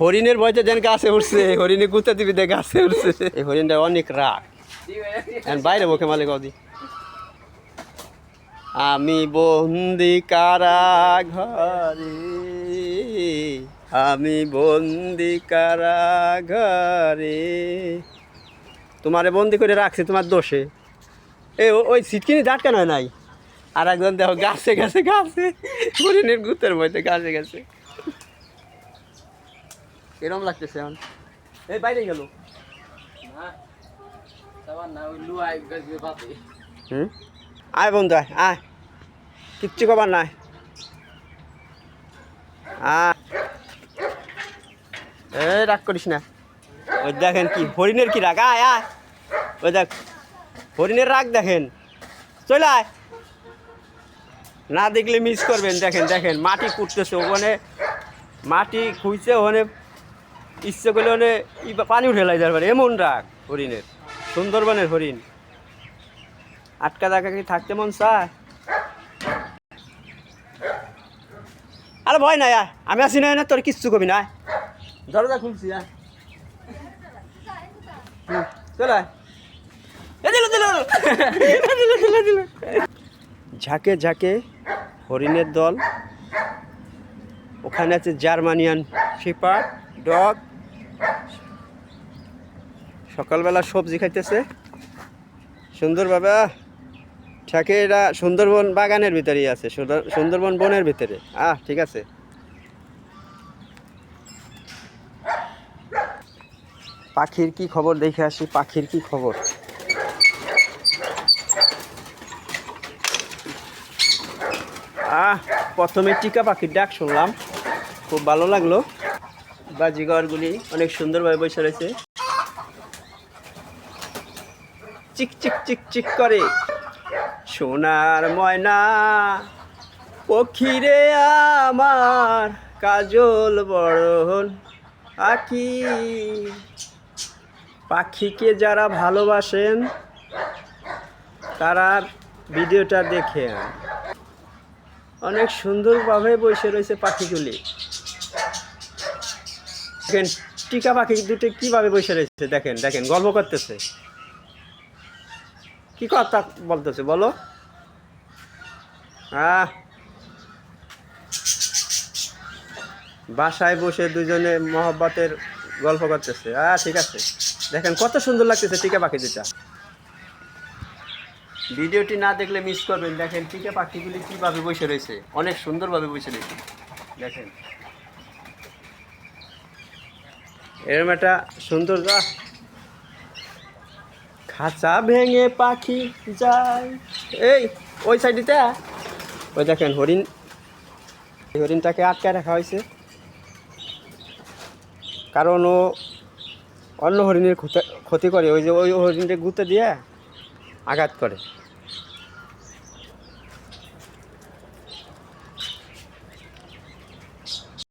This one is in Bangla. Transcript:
হরিণের ভয়তে যেন গাছে উঠছে, হরিণে গুতে দিবি দেখ গাছে উঠছে। এই হরিণটা অনেক রাগ। বাইরে মুখে মালিক অদি আমি বন্দি কারা ঘরে আমি বন্দি কারা ঘরে তোমারে বন্দি করে রাখছে তোমার দোষে। এ ওই সিটকিনি দাঁটকানো হয় নাই? আর একজন দেখো গাছে গাছে গাছে। হরিণের গুতের মধ্যে গাছে, গেছে। এরম লাগতেছে এখন। এই বাইরে গেল। হুম? আয় বন্ধু আয় আয়। কিচ্ছু কবার নাই। এই রাগ করিস না। ওই দেখেন কি হরিণের কি রাগ? আয় আয়। ওই দেখ হরিণের রাগ দেখেন। চলে আয়। না দেখলে মিস করবেন দেখেন দেখেন মাটি কুটতেছে ওখানে মাটি খুঁজছে ওখানে ইচ্ছে করলে মানে পানি উঠে লাই যাবে এমন রাগ হরিণের, সুন্দরবনের হরিণ। আটকা দাকা কি থাকতে মন চায়? আরে ভয় নাই আমি আসি না তোর কিচ্ছু কবি না। দরজা খুলছি। ঝাঁকে ঝাঁকে হরিণের দল। ওখানে আছে জার্মানিয়ান শিপার, ডগ। সকালবেলা সবজি খাইতেছে। সুন্দরভাবে আহ, ঠেকে এরা সুন্দরবন বাগানের ভিতরেই আছে সুন্দর- সুন্দরবন বনের ভিতরে। আহ ঠিক আছে। পাখির কি খবর? দেখে আসি পাখির কি খবর? আহ প্রথমে টিকা পাখির ডাক শুনলাম। খুব ভালো লাগল। বাজিগরগুলি অনেক সুন্দরভাবে বসে রয়েছে। চিক চিক চিক চিক করে। সোনার ময়না পক্ষীরে আমার কাজল বড়ন আখি পাখিকে যারা ভালোবাসেন, তারা ভিডিওটা দেখে অনেক সুন্দরভাবে বসে রয়েছে পাখিগুলি। দেখেন, টিকা পাখি দুটো কীভাবে বসে রয়েছে? দেখেন দেখেন, গল্প করতেছে। কি কথা বলতেছে, বলো। হ্যাঁ বাসায় বসে দুজনে মহব্বতের গল্প করতেছে। হ্যাঁ ঠিক আছে। দেখেন, কত সুন্দর লাগতেছে টিকা পাখি দুটা ভিডিওটি না দেখলে মিস করবেন। দেখেন, টিকা পাখিগুলি কীভাবে বসে রয়েছে। অনেক সুন্দরভাবে বসে রয়েছে। দেখেন। এরম একটা সুন্দর খাঁচা ভেঙে পাখি যায়। এই, ওই সাইডেতে ওই দেখেন, হরিণ। হরিণটাকে আটকায় রাখা হয়েছে। কারণ ও অন্য হরিণের ক্ষতি- ক্ষতি করে। ওই যে ওই হরিণটা গুঁতে দিয়ে আঘাত করে।